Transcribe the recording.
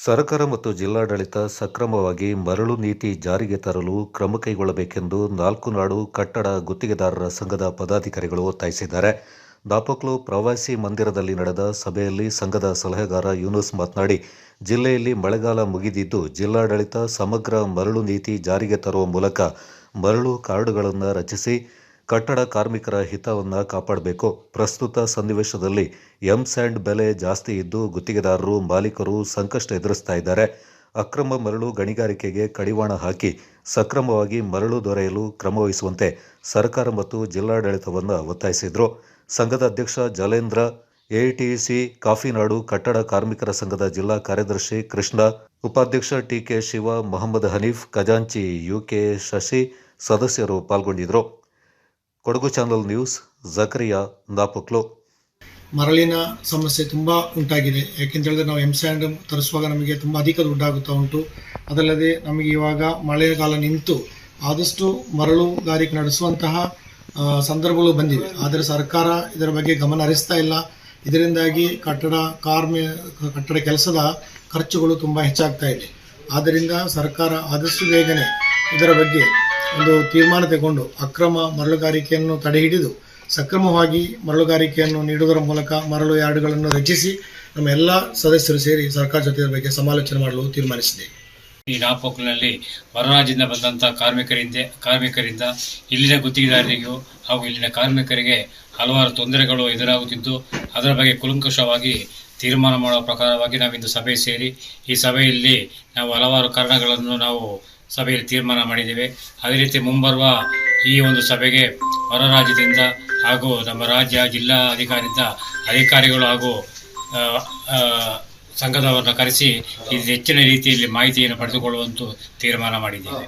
ಸರ್ಕಾರ ಮತ್ತು ಜಿಲ್ಲಾಡಳಿತ ಸಕ್ರಮವಾಗಿ ಮರಳು ನೀತಿ ಜಾರಿಗೆ ತರಲು ಕ್ರಮ ಕೈಗೊಳ್ಳಬೇಕೆಂದು ನಾಲ್ಕು ನಾಡು ಕಟ್ಟಡ ಗುತ್ತಿಗೆದಾರರ ಸಂಘದ ಪದಾಧಿಕಾರಿಗಳು ಒತ್ತಾಯಿಸಿದ್ದಾರೆ. ದಾಪಕ್ಲು ಪ್ರವಾಸಿ ಮಂದಿರದಲ್ಲಿ ನಡೆದ ಸಭೆಯಲ್ಲಿ ಸಂಘದ ಸಲಹೆಗಾರ ಯೂನುಸ್ ಮಾತನಾಡಿ, ಜಿಲ್ಲೆಯಲ್ಲಿ ಮಳೆಗಾಲ ಮುಗಿದಿದ್ದು ಜಿಲ್ಲಾಡಳಿತ ಸಮಗ್ರ ಮರಳು ನೀತಿ ಜಾರಿಗೆ ತರುವ ಮೂಲಕ ಮರಳು ಕಾರ್ಡುಗಳನ್ನು ರಚಿಸಿ ಕಟ್ಟಡ ಕಾರ್ಮಿಕರ ಹಿತವನ್ನು ಕಾಪಾಡಬೇಕು. ಪ್ರಸ್ತುತ ಸನ್ನಿವೇಶದಲ್ಲಿ ಎಂ ಸ್ಯಾಂಡ್ ಬೆಲೆ ಜಾಸ್ತಿ ಇದ್ದು ಗುತ್ತಿಗೆದಾರರು, ಮಾಲೀಕರು ಸಂಕಷ್ಟ ಎದುರಿಸ್ತಾ ಇದ್ದಾರೆ. ಅಕ್ರಮ ಮರಳು ಗಣಿಗಾರಿಕೆಗೆ ಕಡಿವಾಣ ಹಾಕಿ ಸಕ್ರಮವಾಗಿ ಮರಳು ದೊರೆಯಲು ಕ್ರಮವಹಿಸುವಂತೆ ಸರ್ಕಾರ ಮತ್ತು ಜಿಲ್ಲಾಡಳಿತವನ್ನು ಒತ್ತಾಯಿಸಿದರು. ಸಂಘದ ಅಧ್ಯಕ್ಷ ಜಲೇಂದ್ರ ಎಐಟಿಸಿ ಕಾಫಿನಾಡು ಕಟ್ಟಡ ಕಾರ್ಮಿಕರ ಸಂಘದ ಜಿಲ್ಲಾ ಕಾರ್ಯದರ್ಶಿ ಕೃಷ್ಣ, ಉಪಾಧ್ಯಕ್ಷ ಟಿಕೆ ಶಿವ, ಮೊಹಮ್ಮದ್ ಹನೀಫ್, ಖಜಾಂಚಿ ಯುಕೆ ಶಶಿ ಸದಸ್ಯರು ಪಾಲ್ಗೊಂಡಿದ್ದರು ಕೊಡಗು ಚಾನಲ್ ನ್ಯೂಸ್ ಜಕರಿಯಾ ದಾಪಕ್ಲು ಮರಳಿನ ಸಮಸ್ಯೆ ತುಂಬ ಉಂಟಾಗಿದೆ. ಹೇಳಿದ್ರೆ ನಾವು ಎಂ ಸ್ಯಾಂಡ್ ತರಿಸುವಾಗ ನಮಗೆ ತುಂಬ ಅಧಿಕ ದುಡ್ಡಾಗುತ್ತಾ ಉಂಟು. ಅದಲ್ಲದೆ ನಮಗೆ ಇವಾಗ ಮಳೆಗಾಲ ನಿಂತು ಆದಷ್ಟು ಮರಳುಗಾರಿಕೆ ನಡೆಸುವಂತಹ ಆ, ಸಂದರ್ಭಗಳು ಬಂದಿವೆ. ಆದರೆ ಸರ್ಕಾರ ಇದರ ಬಗ್ಗೆ ಗಮನ ಹರಿಸ್ತಾ ಇಲ್ಲ. ಇದರಿಂದಾಗಿ ಕಟ್ಟಡ ಕಾರ್ಮಿ ಕಟ್ಟಡ ಕೆಲಸದ ಖರ್ಚುಗಳು ತುಂಬ ಹೆಚ್ಚಾಗ್ತಾ ಇದೆ. ಆದ್ದರಿಂದ ಸರ್ಕಾರ ಆದಷ್ಟು ಬೇಗನೆ ಇದರ ಬಗ್ಗೆ ಒಂದು ತೀರ್ಮಾನ ತಗೊಂಡು ಅಕ್ರಮ ಮರಳುಗಾರಿಕೆಯನ್ನು ತಡೆಹಿಡಿದು ಸಕ್ರಮವಾಗಿ ಮರಳುಗಾರಿಕೆಯನ್ನು ನೀಡುವುದರ ಮೂಲಕ ಮರಳು ಯಾರ್ಡ್ಗಳನ್ನು ರಚಿಸಿ ನಮ್ಮ ಎಲ್ಲ ಸದಸ್ಯರು ಸೇರಿ ಸರ್ಕಾರ ಜೊತೆ ಬಗ್ಗೆ ಸಮಾಲೋಚನೆ ಮಾಡಲು ತೀರ್ಮಾನಿಸಿದೆ. ಈ ನಾಪೋಕ್ನಲ್ಲಿ ಹೊರರಾಜ್ಯದಿಂದ ಬಂದಂಥ ಕಾರ್ಮಿಕರಿಂದ ಕಾರ್ಮಿಕರಿಂದ ಇಲ್ಲಿನ ಗುತ್ತಿಗೆದಾರರಿಗೂ ಹಾಗೂ ಇಲ್ಲಿನ ಕಾರ್ಮಿಕರಿಗೆ ಹಲವಾರು ತೊಂದರೆಗಳು ಎದುರಾಗುತ್ತಿದ್ದು, ಅದರ ಬಗ್ಗೆ ಕುಲಂಕುಷವಾಗಿ ತೀರ್ಮಾನ ಮಾಡುವ ಪ್ರಕಾರವಾಗಿ ನಾವಿಂದು ಸಭೆ ಸೇರಿ, ಈ ಸಭೆಯಲ್ಲಿ ನಾವು ಹಲವಾರು ಕಾರಣಗಳನ್ನು ನಾವು ಸಭೆಯಲ್ಲಿ ತೀರ್ಮಾನ ಮಾಡಿದ್ದೇವೆ. ಅದೇ ರೀತಿ ಮುಂಬರುವ ಈ ಒಂದು ಸಭೆಗೆ ಹೊರ ರಾಜ್ಯದಿಂದ ಹಾಗೂ ನಮ್ಮ ರಾಜ್ಯ ಜಿಲ್ಲಾ ಅಧಿಕಾರಿಯಿಂದ ಅಧಿಕಾರಿಗಳು ಹಾಗೂ ಸಂಘದವರನ್ನು ಕರೆಸಿ ಇದು ಹೆಚ್ಚಿನ ರೀತಿಯಲ್ಲಿ ಮಾಹಿತಿಯನ್ನು ಪಡೆದುಕೊಳ್ಳುವಂತೂ ತೀರ್ಮಾನ ಮಾಡಿದ್ದೇವೆ.